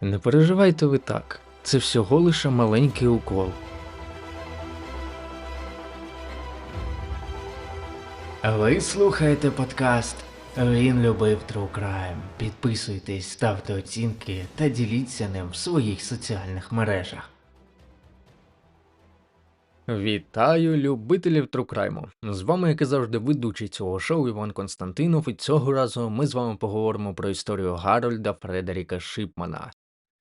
Не переживайте ви так, це всього лише маленький укол. Ви слухаєте подкаст Він любив True Crime. Підписуйтесь, ставте оцінки та діліться ним в своїх соціальних мережах. Вітаю любителів трукрайму. З вами, як і завжди, ведучий цього шоу Іван Константинов, і цього разу ми з вами поговоримо про історію Гарольда Фредеріка Шипмана.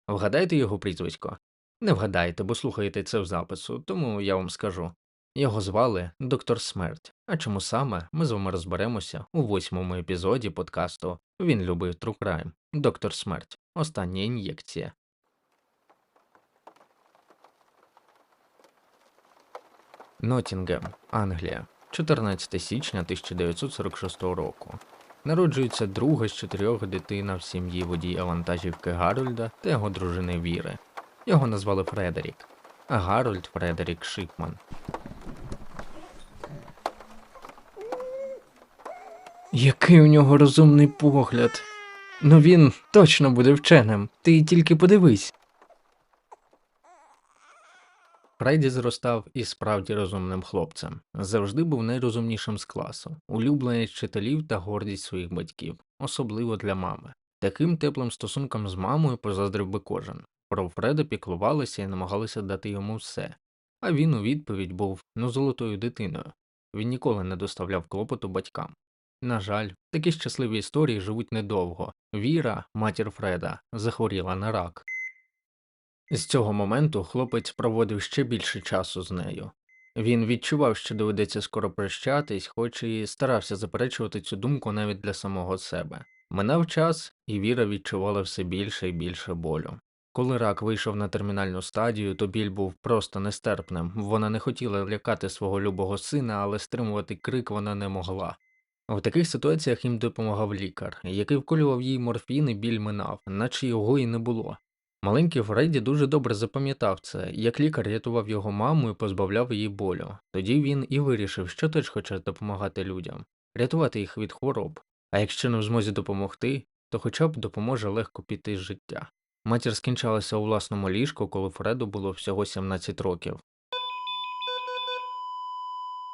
Вгадайте його прізвисько? Не вгадаєте, бо слухаєте це в запису, тому я вам скажу. Його звали Доктор Смерть. А чому саме ми з вами розберемося у восьмому епізоді подкасту Він любив Crime. Доктор Смерть. Остання ін'єкція. Ноттінгем, Англія, 14 січня 1946 року. Народжується друга з чотирьох дитина в сім'ї водія вантажівки Гарольда та його дружини Віри. Його назвали Фредерік, а Гарольд Фредерік Шипман. Який у нього розумний погляд. Ну він точно буде вченим. Ти тільки подивись. Фредді зростав і справді розумним хлопцем. Завжди був найрозумнішим з класу, улюбленець вчителів та гордість своїх батьків, особливо для мами. Таким теплим стосунком з мамою позаздрив би кожен. Про Фреда піклувалися і намагалися дати йому все. А він у відповідь був ну золотою дитиною. Він ніколи не доставляв клопоту батькам. На жаль, такі щасливі історії живуть недовго. Віра, матір Фреда, захворіла на рак. З цього моменту хлопець проводив ще більше часу з нею. Він відчував, що доведеться скоро прощатись, хоч і старався заперечувати цю думку навіть для самого себе. Минав час, і Віра відчувала все більше і більше болю. Коли рак вийшов на термінальну стадію, то біль був просто нестерпним. Вона не хотіла лякати свого любого сина, але стримувати крик вона не могла. В таких ситуаціях їм допомагав лікар, який вколював їй морфін і біль минав, наче його і не було. Маленький Фредді дуже добре запам'ятав це, як лікар рятував його маму і позбавляв її болю. Тоді він і вирішив, що теж хоче допомагати людям, рятувати їх від хвороб, а якщо не в змозі допомогти, то хоча б допоможе легко піти з життя. Матір скінчалася у власному ліжку, коли Фреду було всього 17 років.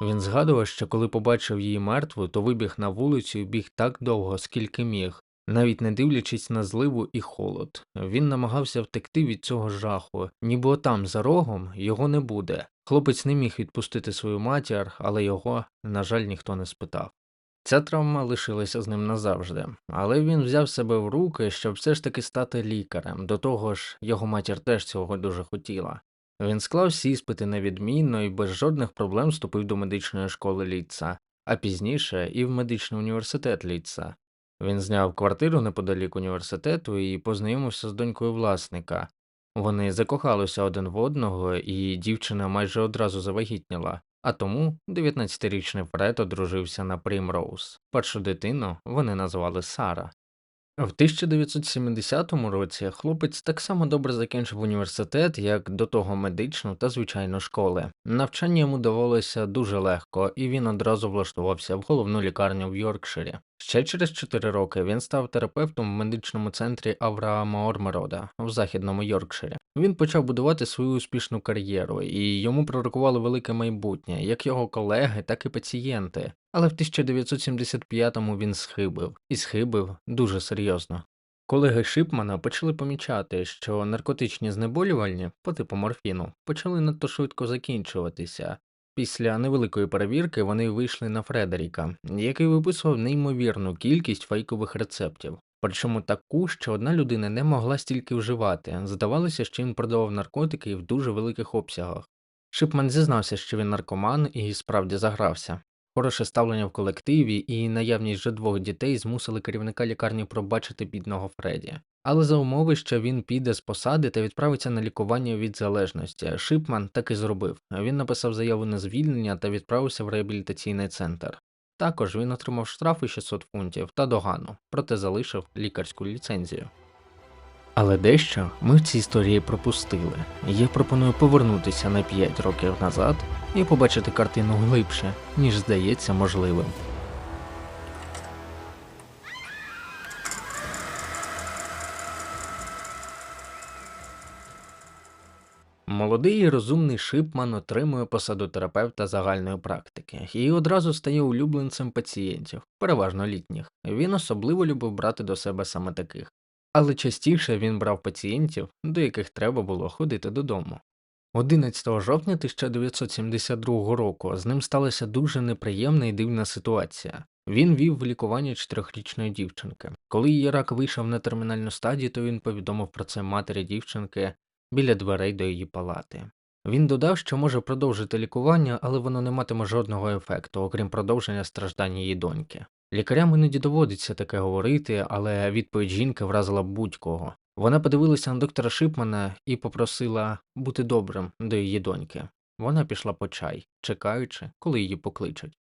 Він згадував, що коли побачив її мертву, то вибіг на вулицю і біг так довго, скільки міг, навіть не дивлячись на зливу і холод. Він намагався втекти від цього жаху, ніби отам за рогом його не буде. Хлопець не міг відпустити свою матір, але його, на жаль, ніхто не спитав. Ця травма лишилася з ним назавжди, але він взяв себе в руки, щоб все ж таки стати лікарем. До того ж, його матір теж цього дуже хотіла. Він склав всі іспити невідмінно і без жодних проблем вступив до медичної школи Літца, а пізніше і в медичний університет Літца. Він зняв квартиру неподалік університету і познайомився з донькою власника. Вони закохалися один в одного, і дівчина майже одразу завагітніла, а тому 19-річний Фред одружився на Примроуз. Першу дитину вони назвали Сара. В 1970 році хлопець так само добре закінчив університет, як до того медичну та звичайну школи. Навчання йому давалося дуже легко, і він одразу влаштувався в головну лікарню в Йоркширі. Ще через 4 роки він став терапевтом в медичному центрі Авраама Ормерода в західному Йоркширі. Він почав будувати свою успішну кар'єру, і йому пророкували велике майбутнє, як його колеги, так і пацієнти. Але в 1975-му він схибив, і схибив дуже серйозно. Колеги Шипмана почали помічати, що наркотичні знеболювальні по типу морфіну почали надто швидко закінчуватися. Після невеликої перевірки вони вийшли на Фредеріка, який виписував неймовірну кількість фейкових рецептів, причому таку, що одна людина не могла стільки вживати. Здавалося, що він продавав наркотики в дуже великих обсягах. Шипман зізнався, що він наркоман і справді загрався. Хороше ставлення в колективі і наявність вже двох дітей змусили керівника лікарні пробачити бідного Фредді. Але за умови, що він піде з посади та відправиться на лікування від залежності, Шипман так і зробив. Він написав заяву на звільнення та відправився в реабілітаційний центр. Також він отримав штрафи 600 фунтів та догану, проте залишив лікарську ліцензію. Але дещо ми в цій історії пропустили. Я пропоную повернутися на 5 років назад і побачити картину глибше, ніж здається можливим. Молодий і розумний Шипман отримує посаду терапевта загальної практики і одразу стає улюбленцем пацієнтів, переважно літніх. Він особливо любив брати до себе саме таких. Але частіше він брав пацієнтів, до яких треба було ходити додому. 11 жовтня 1972 року з ним сталася дуже неприємна і дивна ситуація. Він вів лікування чотирьохрічної дівчинки. Коли її рак вийшов на термінальну стадію, то він повідомив про це матері дівчинки біля дверей до її палати. Він додав, що може продовжити лікування, але воно не матиме жодного ефекту, окрім продовження страждань її доньки. Лікарям іноді доводиться таке говорити, але відповідь жінки вразила будь-кого. Вона подивилася на доктора Шипмана і попросила бути добрим до її доньки. Вона пішла по чай, чекаючи, коли її покличуть.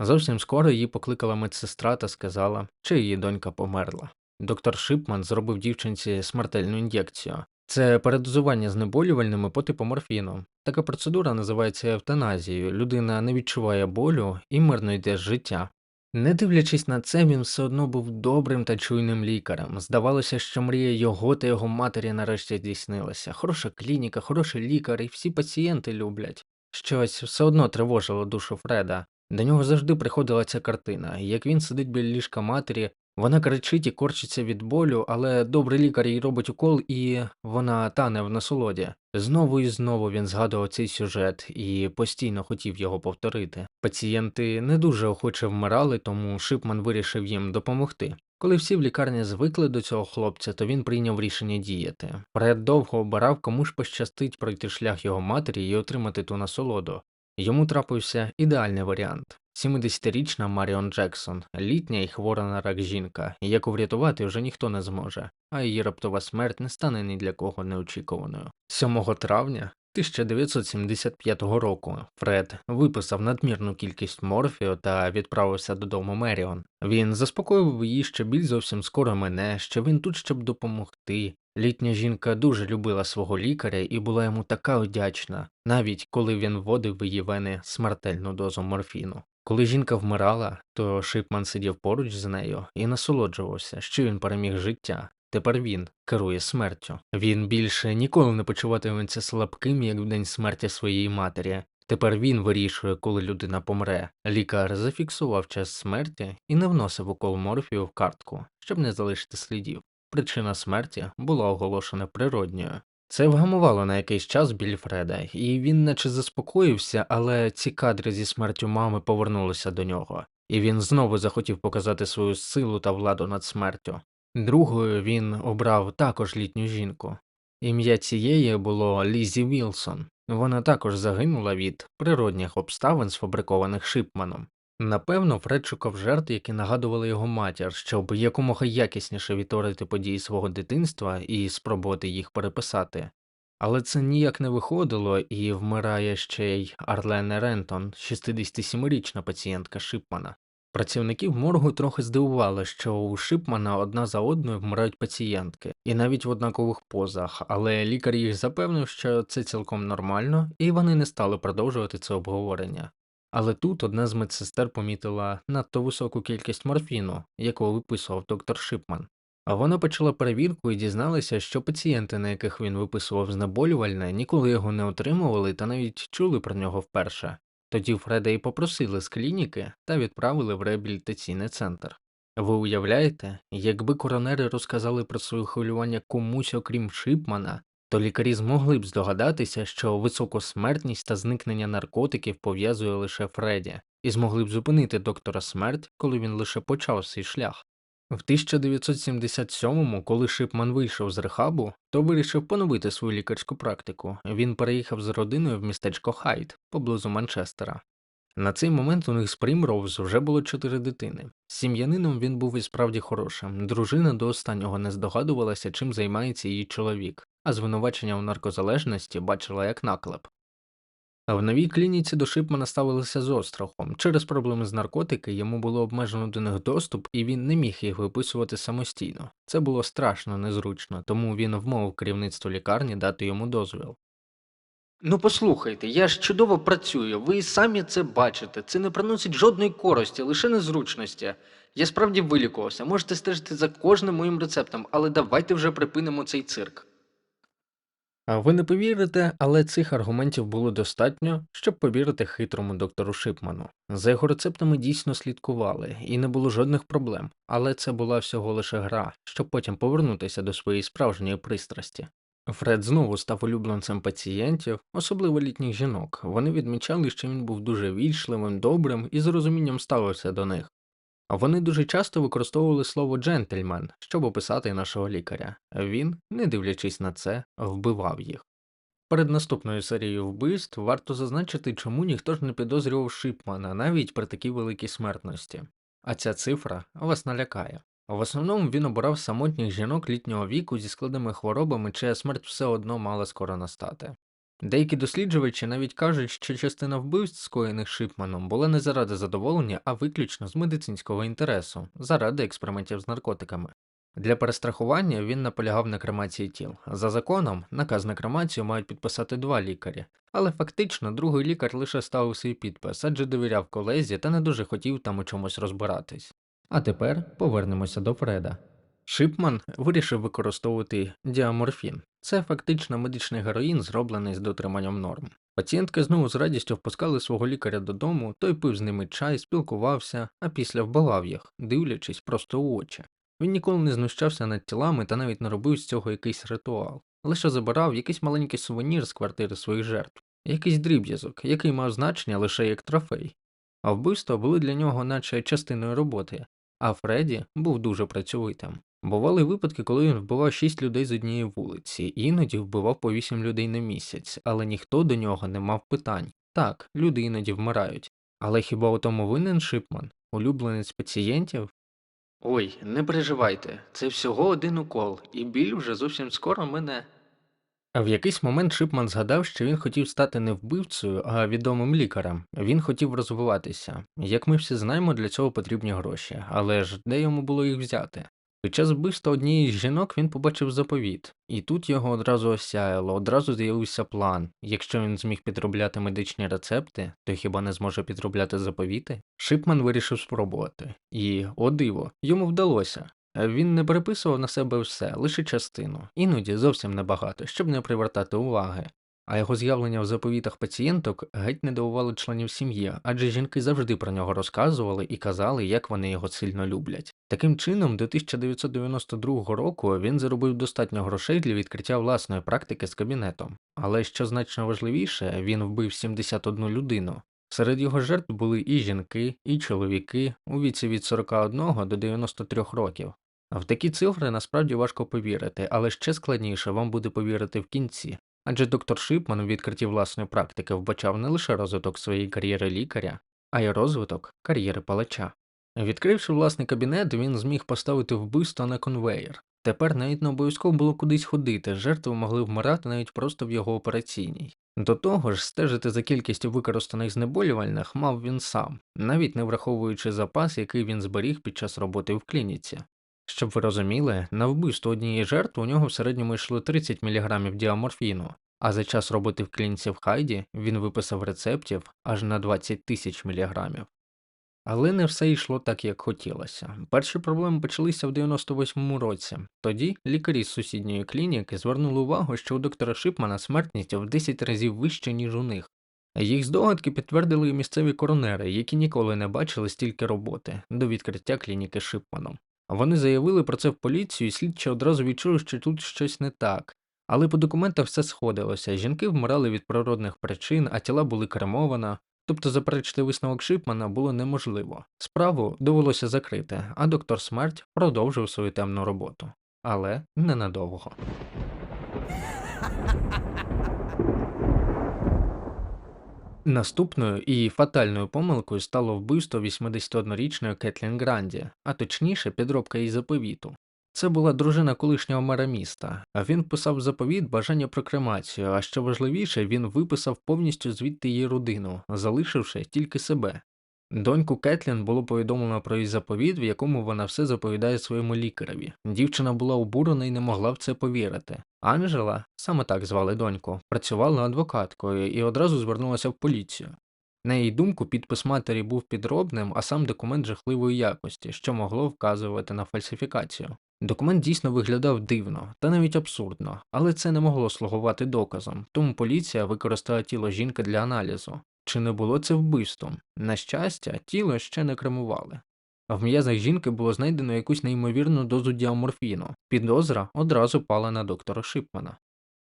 Зовсім скоро її покликала медсестра та сказала, що її донька померла. Доктор Шипман зробив дівчинці смертельну ін'єкцію. Це передозування знеболювальними по типу морфіну. Така процедура називається евтаназією. Людина не відчуває болю і мирно йде з життя. Не дивлячись на це, він все одно був добрим та чуйним лікарем. Здавалося, що мрія його та його матері нарешті здійснилася. Хороша клініка, хороший лікар, і всі пацієнти люблять. Щось все одно тривожило душу Фреда. До нього завжди приходила ця картина, як він сидить біля ліжка матері, вона кричить і корчиться від болю, але добрий лікар їй робить укол, і вона тане в насолоді. Знову і знову він згадував цей сюжет і постійно хотів його повторити. Пацієнти не дуже охоче вмирали, тому Шипман вирішив їм допомогти. Коли всі в лікарні звикли до цього хлопця, то він прийняв рішення діяти. Фред довго обирав, кому ж пощастить пройти шлях його матері і отримати ту насолоду. Йому трапився ідеальний варіант. 70-річна Маріон Джексон, літня і хвора на рак жінка, яку врятувати вже ніхто не зможе, а її раптова смерть не стане ні для кого неочікуваною. 7 травня 1975 року Фред виписав надмірну кількість морфію та відправився додому Меріон. Він заспокоїв її, що біль зовсім скоро мене, що він тут, щоб допомогти. Літня жінка дуже любила свого лікаря і була йому така вдячна, навіть коли він вводив в її вени смертельну дозу морфіну. Коли жінка вмирала, то Шипман сидів поруч з нею і насолоджувався, що він переміг життя. Тепер він керує смертю. Він більше ніколи не почуватиметься слабким, як в день смерті своєї матері. Тепер він вирішує, коли людина помре. Лікар зафіксував час смерті і не вносив укол морфію в картку, щоб не залишити слідів. Причина смерті була оголошена природньою. Це вгамувало на якийсь час біль Фреда, і він наче заспокоївся, але ці кадри зі смертю мами повернулися до нього, і він знову захотів показати свою силу та владу над смертю. Другою він обрав також літню жінку. Ім'я цієї було Лізі Вілсон. Вона також загинула від природних обставин, сфабрикованих Шипманом. Напевно, Фред шукав жертв, які нагадували його матір, щоб якомога якісніше відтворити події свого дитинства і спробувати їх переписати. Але це ніяк не виходило, і вмирає ще й Арлене Рентон, 67-річна пацієнтка Шипмана. Працівників моргу трохи здивувало, що у Шипмана одна за одною вмирають пацієнтки, і навіть в однакових позах, але лікар їх запевнив, що це цілком нормально, і вони не стали продовжувати це обговорення. Але тут одна з медсестер помітила надто високу кількість морфіну, яку виписував доктор Шипман. А вона почала перевірку і дізналася, що пацієнти, на яких він виписував знеболювальне, ніколи його не отримували та навіть чули про нього вперше. Тоді Фреда і попросили з клініки та відправили в реабілітаційний центр. Ви уявляєте, якби коронери розказали про своє хвилювання комусь окрім Шипмана, то лікарі змогли б здогадатися, що високу смертність та зникнення наркотиків пов'язує лише Фредді, і змогли б зупинити доктора смерть, коли він лише почав свій шлях. В 1977-му, коли Шипман вийшов з рехабу, то вирішив поновити свою лікарську практику. Він переїхав з родиною в містечко Хайт поблизу Манчестера. На цей момент у них з Примроуз вже було чотири дитини. Сім'янином він був і справді хорошим. Дружина до останнього не здогадувалася, чим займається її чоловік, а звинувачення у наркозалежності бачила як наклеп. В новій клініці до Шипмана ставилися з острахом. Через проблеми з наркотики йому було обмежено до них доступ, і він не міг їх виписувати самостійно. Це було страшно незручно, тому він вмовив керівництво лікарні дати йому дозвіл. Ну послухайте, я ж чудово працюю, ви і самі це бачите. Це не приносить жодної користі, лише незручності. Я справді вилікувався, можете стежити за кожним моїм рецептом, але давайте вже припинимо цей цирк. А ви не повірите, але цих аргументів було достатньо, щоб повірити хитрому доктору Шипману. За його рецептами дійсно слідкували, і не було жодних проблем, але це була всього лише гра, щоб потім повернутися до своєї справжньої пристрасті. Фред знову став улюбленцем пацієнтів, особливо літніх жінок. Вони відмічали, що він був дуже вічливим, добрим і з розумінням ставився до них. Вони дуже часто використовували слово джентльмен, щоб описати нашого лікаря. Він, не дивлячись на це, вбивав їх. Перед наступною серією вбивств варто зазначити, чому ніхто ж не підозрював Шипмана навіть при такій великій смертності. А ця цифра вас налякає. В основному він обирав самотніх жінок літнього віку зі складними хворобами, чия смерть все одно мала скоро настати. Деякі досліджувачі навіть кажуть, що частина вбивств, скоєних Шипманом, була не заради задоволення, а виключно з медицинського інтересу, заради експериментів з наркотиками. Для перестрахування він наполягав на кремації тіл. За законом, наказ на кремацію мають підписати два лікарі, але фактично другий лікар лише ставив свій підпис, адже довіряв колезі та не дуже хотів там у чомусь розбиратись. А тепер повернемося до Фреда. Шипман вирішив використовувати діаморфін. Це фактично медичний героїн, зроблений з дотриманням норм. Пацієнтки знову з радістю впускали свого лікаря додому, той пив з ними чай, спілкувався, а після вбивав їх, дивлячись просто у очі. Він ніколи не знущався над тілами та навіть не робив з цього якийсь ритуал, лише забирав якийсь маленький сувенір з квартири своїх жертв, якийсь дріб'язок, який мав значення лише як трофей. А вбивства були для нього наче частиною роботи, а Фредді був дуже працьовитим. Бували випадки, коли він вбивав шість людей з однієї вулиці, іноді вбивав по вісім людей на місяць, але ніхто до нього не мав питань. Так, люди іноді вмирають. Але хіба у тому винен Шипман, улюбленець пацієнтів? Ой, не переживайте, це всього один укол, і біль вже зовсім скоро мене. В якийсь момент Шипман згадав, що він хотів стати не вбивцею, а відомим лікарем. Він хотів розвиватися. Як ми всі знаємо, для цього потрібні гроші, але ж де йому було їх взяти? Під час вбивства однієї з жінок він побачив заповіт, і тут його одразу осяяло, одразу з'явився план. Якщо він зміг підробляти медичні рецепти, то хіба не зможе підробляти заповіти? Шипман вирішив спробувати. І, о диво, йому вдалося. Він не переписував на себе все, лише частину, іноді зовсім небагато, щоб не привертати уваги. А його з'явлення в заповітах пацієнток геть не дивувало членів сім'ї, адже жінки завжди про нього розказували і казали, як вони його сильно люблять. Таким чином, до 1992 року він заробив достатньо грошей для відкриття власної практики з кабінетом. Але що значно важливіше, він вбив 71 людину. Серед його жертв були і жінки, і чоловіки у віці від 41 до 93 років. В такі цифри насправді важко повірити, але ще складніше вам буде повірити в кінці. Адже доктор Шипман у відкритті власної практики вбачав не лише розвиток своєї кар'єри лікаря, а й розвиток кар'єри палача. Відкривши власний кабінет, він зміг поставити вбивство на конвеєр. Тепер навіть не обов'язково було кудись ходити, жертви могли вмирати навіть просто в його операційній. До того ж, стежити за кількістю використаних знеболювальних мав він сам, навіть не враховуючи запас, який він зберіг під час роботи в клініці. Щоб ви розуміли, на вбивство однієї жертви у нього в середньому йшло 30 мг діаморфіну, а за час роботи в клініці в Хайді він виписав рецептів аж на 20 тисяч міліграмів. Але не все йшло так, як хотілося. Перші проблеми почалися в 98-му році. Тоді лікарі з сусідньої клініки звернули увагу, що у доктора Шипмана смертність в 10 разів вища, ніж у них. Їх здогадки підтвердили і місцеві коронери, які ніколи не бачили стільки роботи до відкриття клініки Шипманом. Вони заявили про це в поліцію, і слідчі одразу відчули, що тут щось не так. Але по документах все сходилося. Жінки вмирали від природних причин, а тіла були кремована. Тобто заперечити висновок Шипмана було неможливо. Справу довелося закрити, а доктор Смерть продовжив свою темну роботу. Але ненадовго. Наступною і фатальною помилкою стало вбивство 81-річної Кетлін Гранді, а точніше підробка її заповіту. Це була дружина колишнього мера міста, він писав заповіт бажання про кремацію, а що важливіше, він виписав повністю звідти її родину, залишивши тільки себе. Доньку Кетлін було повідомлено про її заповіт, в якому вона все заповідає своєму лікареві. Дівчина була обурена і не могла в це повірити. Анжела, саме так звали доньку, працювала адвокаткою і одразу звернулася в поліцію. На її думку, підпис матері був підробним, а сам документ жахливої якості, що могло вказувати на фальсифікацію. Документ дійсно виглядав дивно та навіть абсурдно, але це не могло слугувати доказом, тому поліція використала тіло жінки для аналізу. Чи не було це вбивством? На щастя, тіло ще не кремували. В м'язах жінки було знайдено якусь неймовірну дозу діаморфіну. Підозра одразу пала на доктора Шипмана.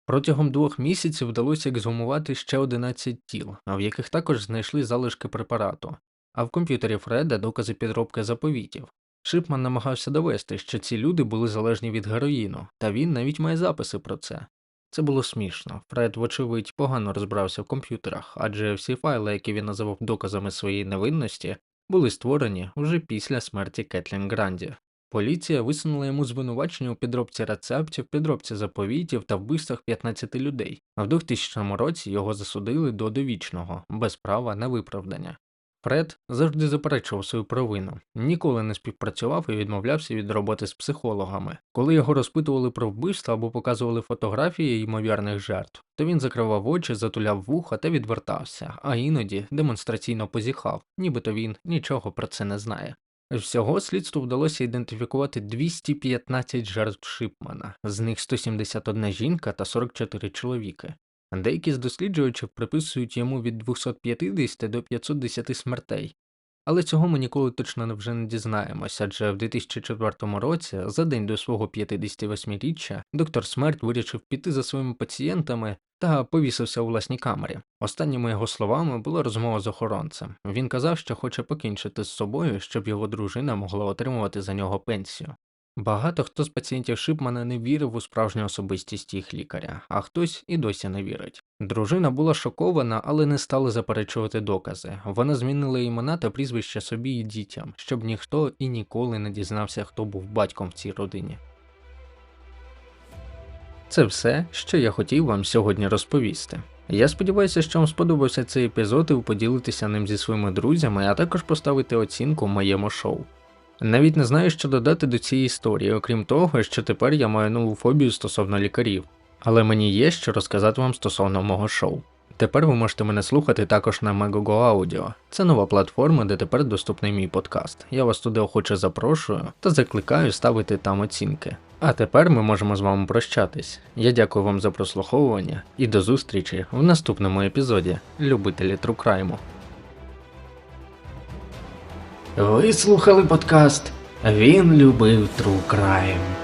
Протягом двох місяців вдалося ексгумувати ще 11 тіл, в яких також знайшли залишки препарату, а в комп'ютері Фреда докази підробки заповітів. Шипман намагався довести, що ці люди були залежні від героїну, та він навіть має записи про це. Це було смішно. Фред, вочевидь, погано розбирався в комп'ютерах, адже всі файли, які він називав доказами своєї невинності, були створені вже після смерті Кетлін Гранді. Поліція висунула йому звинувачення у підробці рецептів, підробці заповітів та вбивствах 15 людей, а в 2000 році його засудили до довічного, без права на виправдання. Фред завжди заперечував свою провину, ніколи не співпрацював і відмовлявся від роботи з психологами. Коли його розпитували про вбивство або показували фотографії ймовірних жертв, то він закривав очі, затуляв вуха та відвертався, а іноді демонстраційно позіхав, нібито він нічого про це не знає. Всього слідству вдалося ідентифікувати 215 жертв Шипмана, з них 171 жінка та 44 чоловіки. Деякі з досліджувачів приписують йому від 250 до 510 смертей. Але цього ми ніколи точно вже не дізнаємося, адже в 2004 році, за день до свого 58-річчя, доктор Смерть вирішив піти за своїми пацієнтами та повісився у власній камері. Останніми його словами була розмова з охоронцем. Він казав, що хоче покінчити з собою, щоб його дружина могла отримувати за нього пенсію. Багато хто з пацієнтів Шипмана не вірив у справжню особистість їх лікаря, а хтось і досі не вірить. Дружина була шокована, але не стала заперечувати докази. Вона змінила імена та прізвища собі і дітям, щоб ніхто і ніколи не дізнався, хто був батьком в цій родині. Це все, що я хотів вам сьогодні розповісти. Я сподіваюся, що вам сподобався цей епізод і ви поділитеся ним зі своїми друзями, а також поставити оцінку моєму шоу. Навіть не знаю, що додати до цієї історії, окрім того, що тепер я маю нову фобію стосовно лікарів, але мені є що розказати вам стосовно мого шоу. Тепер ви можете мене слухати також на Megogo Audio. Це нова платформа, де тепер доступний мій подкаст. Я вас туди охоче запрошую та закликаю ставити там оцінки. А тепер ми можемо з вами прощатись. Я дякую вам за прослуховування і до зустрічі в наступному епізоді Любителі Трукрайму. Ви слухали подкаст Він любив True Crime.